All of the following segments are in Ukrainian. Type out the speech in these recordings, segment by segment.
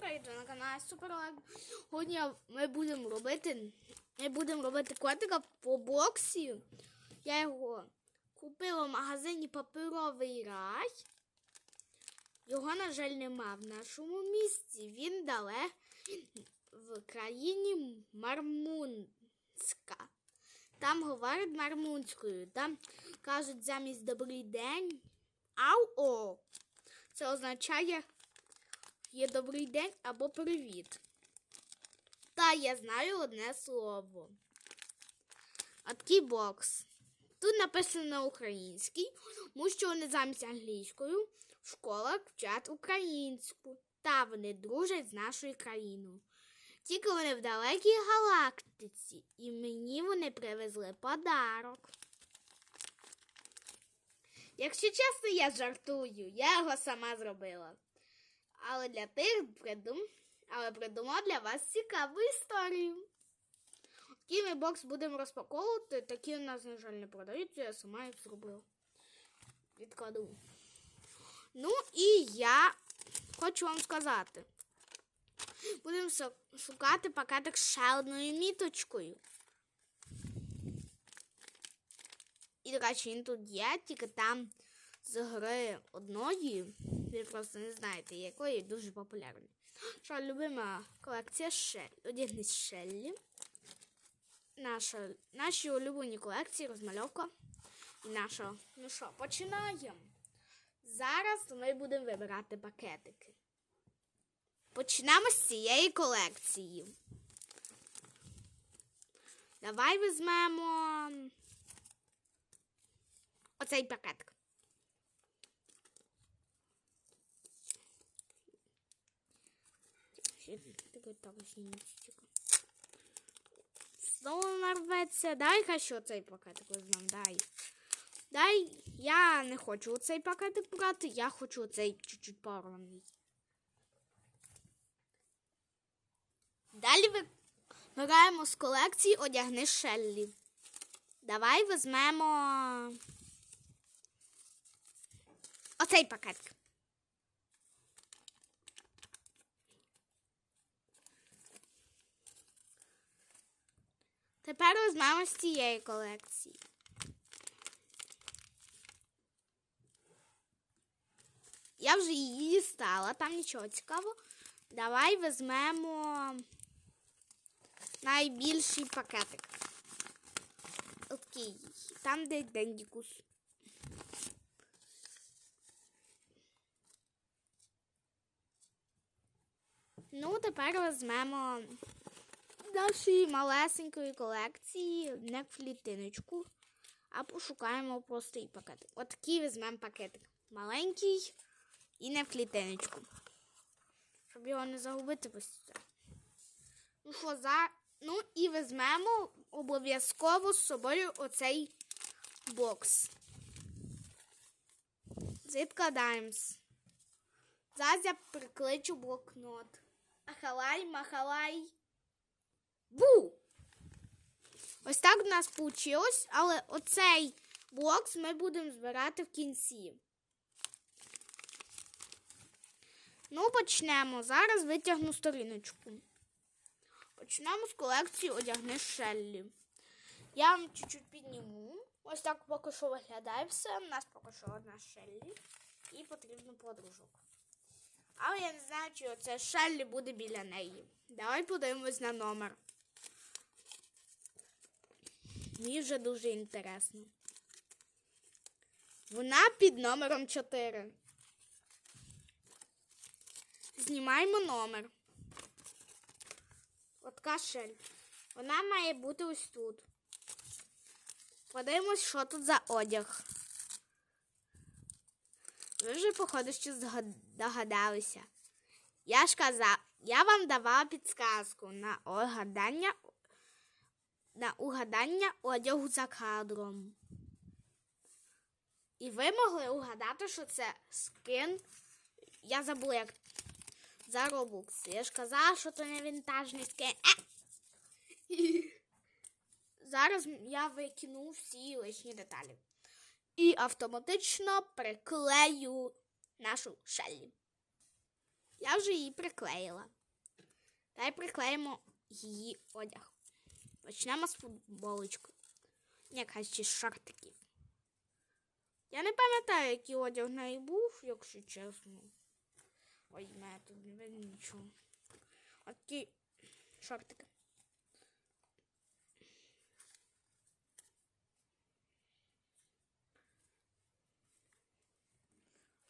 Привіт на каналі Суперлайк. Сьогодні ми будемо робити. Ми будемо робити котика по боксі. Я його купила в магазині Паперовий рай. Його, на жаль, нема в нашому місті. Він дале в країні Мармунська. Там говорять мармунською. Там кажуть замість добрий день. Ау-о! Це означає є добрий день або привіт. Та я знаю одне слово. Такий бокс. Тут написано на українській, тому що вони замість англійською в школах вчать українську. Та вони дружать з нашою країною. Тільки вони в далекій галактиці, і мені вони привезли подарок. Якщо чесно, я жартую, я його сама зробила. Але для тих придум... Але придумав для вас цікаву історію. Такий ми бокс будемо розпаковувати. Такі у нас, на жаль, не продаються, я сама їх зробила. Відкладу. Ну і я хочу вам сказати. Будемо шукати пакетик з ще одною міточкою. І, до речі, він тут є, тільки там з гри одної. Ви просто не знаєте, якої дуже популярної. Що любима колекція Шеллі. Одягнись Шеллі. Наша, наші улюблені колекції, розмальовка. І наша. Ну що, починаємо. Зараз ми будемо вибирати пакетики. Почнемо з цієї колекції. Давай візьмемо оцей пакетик. Такий так синічка. Знову нарветься. Дай хай що цей пакетик візьмем, дай. Дай, я не хочу цей пакетик брати, я хочу цей чуть-чуть порваний. Далі вибираємо з колекції одягни Шеллі. Давай візьмемо оцей пакетик. Тепер візьмемо з цієї колекції. Я вже її дістала, там нічого цікавого. Давай візьмемо найбільший пакетик. Окей, там де Дендікус. Ну, тепер візьмемо нашої малесенької колекції не клітиночку, а пошукаємо простий пакетик. Отакий візьмемо пакетик. Маленький і не в клітиночку. Щоб його не загубити це. Ну що, за... ну і візьмемо обов'язково з собою оцей бокс. Відкладаємось. Зараз я прикличу блокнот. Ахалай, махалай. Бу! Ось так в нас вийшло, але оцей бокс ми будемо збирати в кінці. Ну, почнемо. Зараз витягну сторіночку. Почнемо з колекції одягни Шеллі. Я вам чуть-чуть підніму. Ось так поки що виглядає все. У нас поки що одна Шеллі. І потрібно подружок. Але я не знаю, чи оце Шеллі буде біля неї. Давай подивимось на номер. Мені вже дуже інтересно. Вона під номером 4. Знімаємо номер. От кашель. Вона має бути ось тут. Подивимось, що тут за одяг. Ви вже, походу, що здогадалися. Я ж казав, я вам давала підсказку на угадання, на угадання одягу за кадром. І ви могли угадати, що це скин. Я забула, як за Robux. Я ж казала, що це не вінтажний скин. Е! Зараз я викину всі лишні деталі. І автоматично приклею нашу шеллі. Я вже її приклеїла. Дай приклеїмо її одяг. Почнемо з футболочки. Ні, краще з шортиків. Я не пам'ятаю, який одяг в неї був, якщо чесно. Ой, мене тут не видно нічого. От шортики.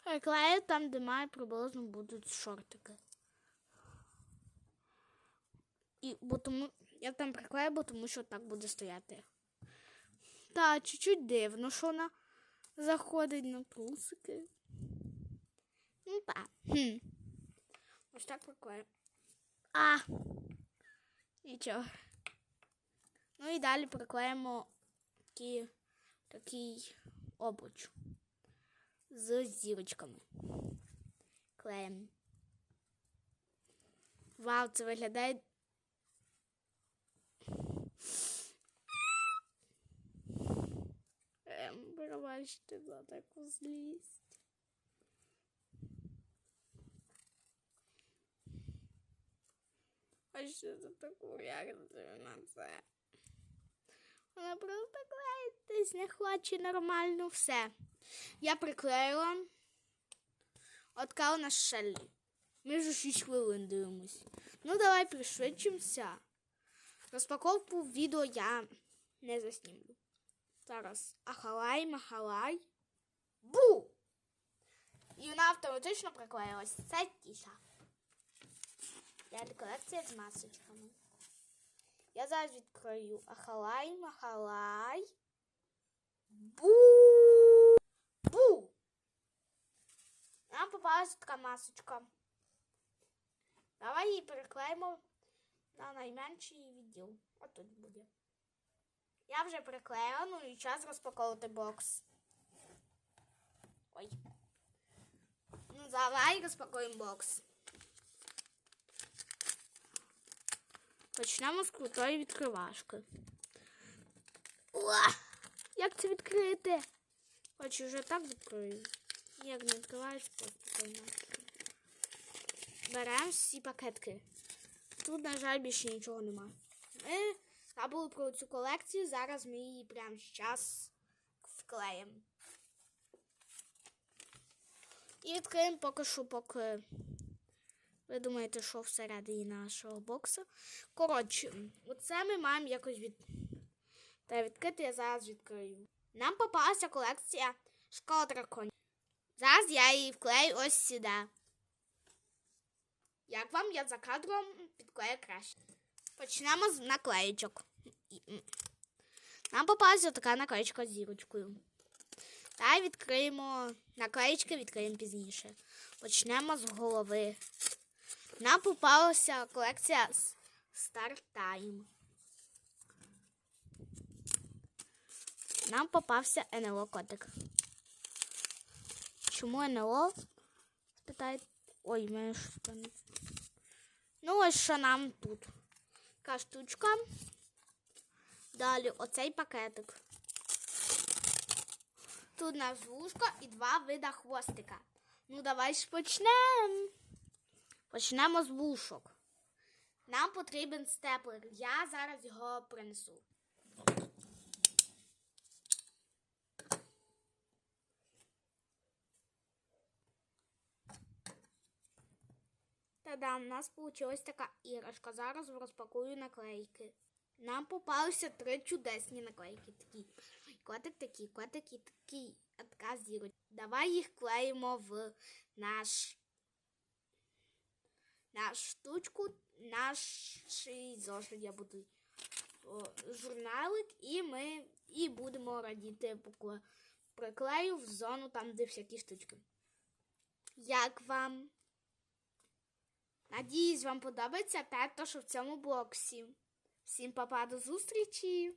Приклею там, де має приблизно будуть шортики. І бо тому я там приклею, тому що так буде стояти. Та, чуть-чуть дивно, що вона заходить на трусики. Ну так. Хм. Ось так приклею. А. Нічого. Ну і далі приклеїмо такі, такий обруч з зірочками. Клеїмо. Вау, це виглядає. Ем, пробачте за таку злість. А що за таку реакцію на це? Вона просто клеїтись не хоче нормально все. Я приклеїла. Откала на Шеллі. Ми вже 6 хвилин дивимось. Ну, давай пришвидшимося. Розпаковку відео я не заснімлю. Зараз ахалай, махалай. Бу! І вона автоматично приклеїлась. Це тіша. Я колекція з масочками. Я зараз відкрию ахалай, махалай. Бу! Бу! Нам попалася така масочка. Давай її переклеїмо на найменший відділ. Отут буде. Я вже приклеїла, ну і час розпаковувати бокс. Ой. Ну, давай розпакуємо бокс. Почнемо з крутої відкривашки. О! Як це відкрити? Хочу вже так відкрию. Як не відкриваєш, просто поймати. Беремо всі пакетки. Тут, на жаль, більше нічого немає. Ми забули про цю колекцію, зараз ми її прямо зараз вклеїмо. І відкриємо поки що, поки ви думаєте, що всередині нашого боксу. Коротше, оце ми маємо якось від... Та відкрити я зараз відкрию. Нам попалася колекція школа драконів. Зараз я її вклею ось сюди. Як вам я за кадром підклею краще. Почнемо з м. Нам попалася така наклеєчка з зірочкою. Та відкриємо наклеєчки, відкриємо пізніше. Почнемо з голови. Нам попалася колекція Star Time. Нам попався НЛО котик. Чому НЛО? Спитають. Ой, мене щось там. Ну, ось що нам тут. Така штучка. Далі оцей пакетик. Тут нас вушко і два вида хвостика. Ну, давай ж почнемо. Почнемо з вушок. Нам потрібен степлер. Я зараз його принесу. Та-дам, у нас вийшла така іграшка. Зараз розпакую наклейки. Нам попалися три чудесні наклейки. Такі котик такий, котик і такий. А така зірочка. Давай їх клеїмо в наш наш штучку, наш зошит я буду о, журналик, і ми і будемо радіти приклею в зону там, де всякі штучки. Як вам? Надіюсь, вам подобається те, що в цьому боксі. Всім папа, до зустрічі!